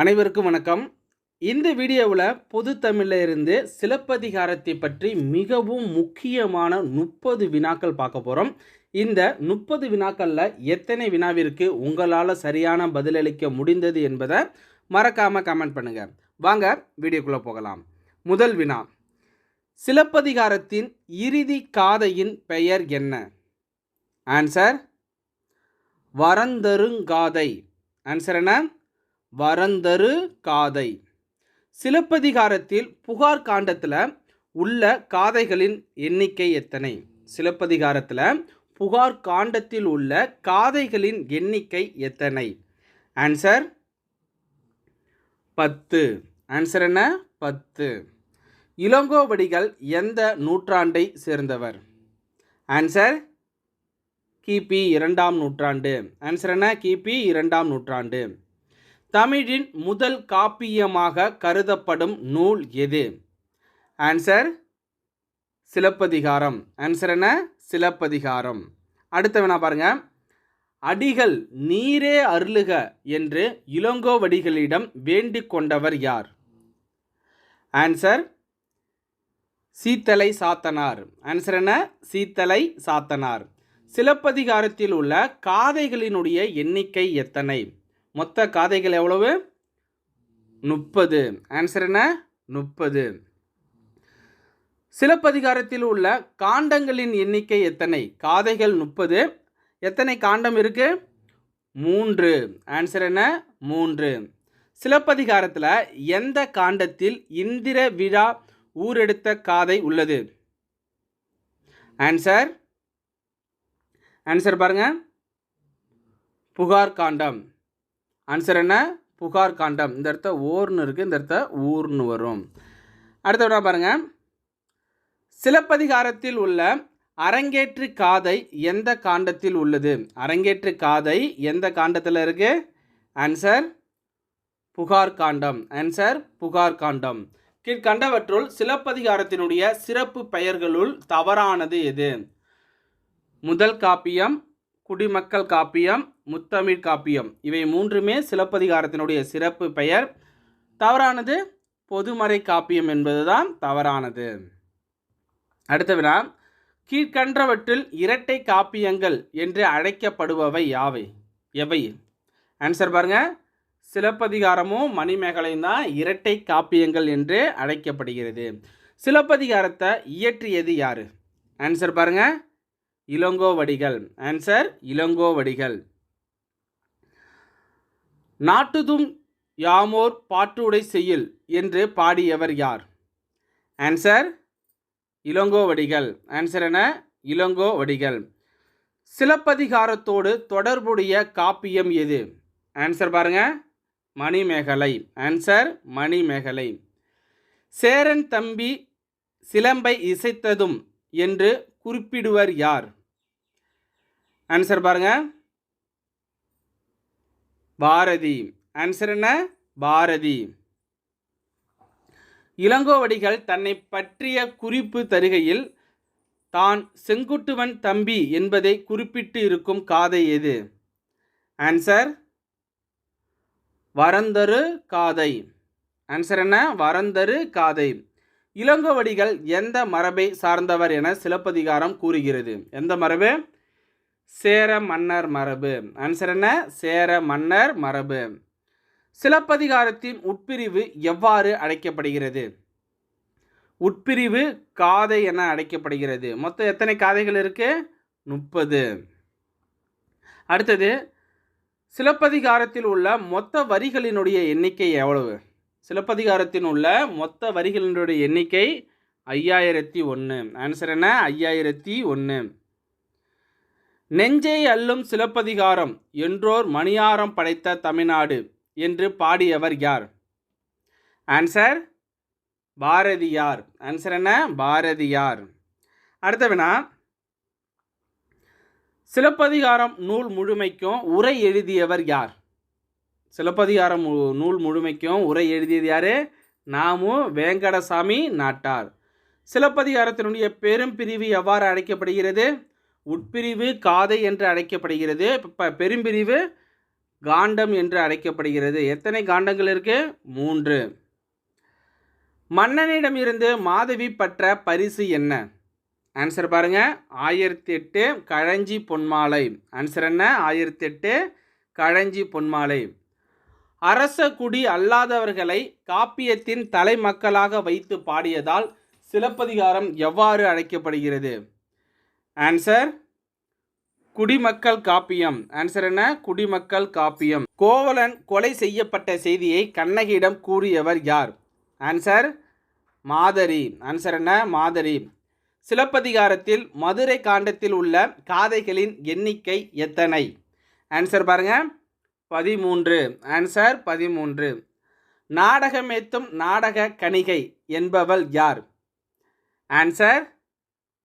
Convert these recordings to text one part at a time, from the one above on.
அனைவருக்கும் வணக்கம். இந்த வீடியோவில் பொது தமிழில் இருந்து சிலப்பதிகாரத்தை பற்றி மிகவும் முக்கியமான முப்பது வினாக்கள் பார்க்க போகிறோம் இந்த முப்பது வினாக்களில் எத்தனை வினாவிற்கு உங்களால் சரியான பதிலளிக்க முடிந்தது என்பதை மறக்காமல் கமெண்ட் பண்ணுங்கள் வாங்க வீடியோக்குள்ளே போகலாம். முதல் வினா. சிலப்பதிகாரத்தின் இறுதி காதையின் பெயர் என்ன? ஆன்சர் வரந்தருங்காதை. ஆன்சர் என்ன? வரந்தரு காதை. சிலப்பதிகாரத்தில் புகார் காண்டத்தில் உள்ள காதைகளின் எண்ணிக்கை எத்தனை? சிலப்பதிகாரத்தில் புகார் காண்டத்தில் உள்ள காதைகளின் எண்ணிக்கை எத்தனை? ஆன்சர் பத்து. ஆன்சர் என்ன? பத்து. இளங்கோவடிகள் எந்த நூற்றாண்டை சேர்ந்தவர்? ஆன்சர் கிபி இரண்டாம் நூற்றாண்டு. ஆன்சர் என்ன? கிபி இரண்டாம் நூற்றாண்டு. தமிழின் முதல் காப்பியமாக கருதப்படும் நூல் எது? ஆன்சர் சிலப்பதிகாரம். ஆன்சர் என்ன? சிலப்பதிகாரம். அடுத்த வேணா பாருங்க. அடிகள் நீரே அருளுக என்று இளங்கோவடிகளிடம் வேண்டிக் கொண்டவர் யார்? ஆன்சர் சீத்தலை சாத்தனார். ஆன்சர் என்ன? சீத்தலை சாத்தனார். சிலப்பதிகாரத்தில் உள்ள காதைகளினுடைய எண்ணிக்கை எத்தனை? மொத்த காதைகள் எவ்வளவு? முப்பது. ஆன்சர் என்ன? முப்பது. சிலப்பதிகாரத்தில் உள்ள காண்டங்களின் எண்ணிக்கை எத்தனை? காதைகள் முப்பது. எத்தனை காண்டம் இருக்கு? மூன்று. ஆன்சர் என்ன? மூன்று. சிலப்பதிகாரத்தில் எந்த காண்டத்தில் இந்திர விழா ஊரெடுத்த காதை உள்ளது? ஆன்சர் ஆன்சர் பாருங்க. புகார் காண்டம். ஆன்சர் என்ன? புகார் காண்டம். இந்த இடத்த ஓர்னு இருக்குது இந்த இடத்த ஊர்னு வரும். அடுத்த விட பாருங்கள் சிலப்பதிகாரத்தில் உள்ள அரங்கேற்று காதை எந்த காண்டத்தில் உள்ளது? அரங்கேற்று காதை எந்த காண்டத்தில் இருக்குது ஆன்சர் புகார் காண்டம். ஆன்சர் புகார் காண்டம். கீழ்கண்டவற்றுள் சிலப்பதிகாரத்தினுடைய சிறப்பு பெயர்களுள் தவறானது எது? முதல் காப்பியம் குடிமக்கள் காப்பியம் முத்தமிழ் காப்பியம். இவை மூன்றுமே சிலப்பதிகாரத்தினுடைய சிறப்பு பெயர். தவறானது பொதுமறை காப்பியம் என்பதுதான் தவறானது. அடுத்த வினா கீழ்கன்றவற்றில் இரட்டை காப்பியங்கள் என்று அழைக்கப்படுபவை யாவை? எவை? ஆன்சர் பாருங்க. சிலப்பதிகாரமும் மணிமேகலையும் தான் இரட்டை காப்பியங்கள் என்று அழைக்கப்படுகிறது. சிலப்பதிகாரத்தை இயற்றியது யாரு? ஆன்சர் பாருங்கள் இளங்கோவடிகள். ஆன்சர் இளங்கோவடிகள். நாட்டுதும் யாமோர் பாட்டுடை செய்யுள் என்று பாடியவர் யார்? ஆன்சர் இளங்கோவடிகள். ஆன்சர் என இளங்கோவடிகள். சிலப்பதிகாரத்தோடு தொடர்புடைய காப்பியம் எது? ஆன்சர் பாருங்க. மணிமேகலை. ஆன்சர் மணிமேகலை. சேரன் தம்பி சிலம்பை இசைத்ததும் என்று குறிப்பிடுவர் யார்? ஆன்சர் பாருங்க. பாரதி. ஆன்சர் என்ன? பாரதி. இளங்கோவடிகள் தன்னை பற்றிய குறிப்பு தருகையில் தான் செங்குட்டுவன் தம்பி என்பதை குறிப்பிட்டு இருக்கும் காதை எது? ஆன்சர் வரந்தரு காதை. ஆன்சர் என்ன? வரந்தரு காதை. இளங்கோவடிகள் எந்த மரபை சார்ந்தவர் என சிலப்பதிகாரம் கூறுகிறது. எந்த மரபு? சேர மன்னர் மரபு. ஆன்சர் என்ன? சேர மன்னர் மரபு. சிலப்பதிகாரத்தின் உட்பிரிவு எவ்வாறு அழைக்கப்படுகிறது? உட்பிரிவு காதை என அழைக்கப்படுகிறது. மொத்தம் எத்தனை காதைகள் இருக்கு? முப்பது. அடுத்தது சிலப்பதிகாரத்தில் உள்ள மொத்த வரிகளினுடைய எண்ணிக்கை எவ்வளவு? சிலப்பதிகாரத்தின் உள்ள மொத்த வரிகளினுடைய எண்ணிக்கை ஐயாயிரத்தி ஒன்று ஆன்சர் என்ன? ஐயாயிரத்தி ஒன்று நெஞ்சை அல்லும் சிலப்பதிகாரம் என்றோர் மணியாரம் படைத்த தமிழ்நாடு என்று பாடியவர் யார்? ஆன்சர் பாரதியார். ஆன்சர் என்ன? பாரதியார். அடுத்த வினா சிலப்பதிகாரம் நூல் முழுமைக்கும் உரை எழுதியவர் யார்? சிலப்பதிகாரம் நூல் முழுமைக்கும் உரை எழுதியது யாரு? நாமு வேங்கடசாமி நாட்டார். சிலப்பதிகாரத்தினுடைய பெரும் பிரிவு எவ்வாறு அழைக்கப்படுகிறது? உட்பிரிவு காதை என்று அழைக்கப்படுகிறது இப்போ பெரும்பிரிவு காண்டம் என்று அழைக்கப்படுகிறது. எத்தனை காண்டங்கள் இருக்கு? மூன்று. மன்னனிடம் இருந்து மாதவி பற்ற பரிசு என்ன? ஆன்சர் பாருங்க. ஆயிரத்தி எட்டு கழஞ்சி பொன்மாலை. ஆன்சர் என்ன? ஆயிரத்தி எட்டு கழஞ்சி பொன்மாலை. அரச குடி அல்லாதவர்களை காப்பியத்தின் தலைமக்களாக வைத்து பாடியதால் சிலப்பதிகாரம் எவ்வாறு அழைக்கப்படுகிறது? ஆன்சர் குடிமக்கள் காப்பியம். ஆன்சர் என்ன? குடிமக்கள் காப்பியம். கோவலன் கொலை செய்யப்பட்ட செய்தியை கண்ணகியிடம் கூறியவர் யார்? ஆன்சர் மாதரி. ஆன்சர் என்ன? மாதரி. சிலப்பதிகாரத்தில் மதுரை காண்டத்தில் உள்ள காதைகளின் எண்ணிக்கை எத்தனை? ஆன்சர் பாருங்க. பதிமூன்று. ஆன்சர் பதிமூன்று. நாடகமேத்தும் நாடக கணிகை என்பவள் யார்? ஆன்சர்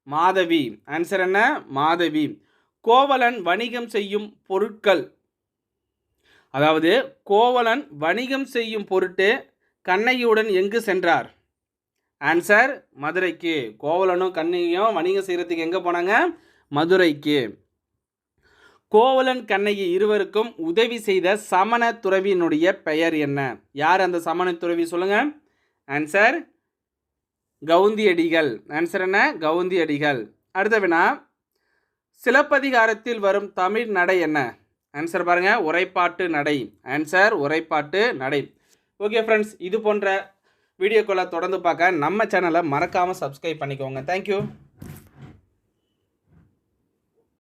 மாதவி. ஆன்சர் என்ன? மாதவி. கோவலன் வணிகம் செய்யும் பொருட்கள். அதாவது கோவலன் வணிகம் செய்யும் பொருட்டு கண்ணகியுடன் எங்கு சென்றார்? ஆன்சர் மதுரைக்கு. கோவலனும் கண்ணகியும் வணிகம் செய்கிறதுக்கு எங்கே போனாங்க? மதுரைக்கு. கோவலன் கண்ணகி இருவருக்கும் உதவி செய்த சமண துறவியினுடைய பெயர் என்ன? யார் அந்த சமண துறவி சொல்லுங்க? ஆன்சர் கவுந்தியடிகள். ஆன்சர் என்ன? கவுந்தியடிகள். அடுத்த வினா. சிலப்பதிகாரத்தில் வரும் தமிழ் நடை என்ன? ஆன்சர் பாருங்கள் உரைப்பாட்டு நடை. ஆன்சர் உரைப்பாட்டு நடை. ஓகே ஃப்ரெண்ட்ஸ் இது போன்ற வீடியோக்களை தொடர்ந்து பார்க்க நம்ம சேனலை மறக்காமல் சப்ஸ்கிரைப் பண்ணிக்கோங்க. தேங்க்யூ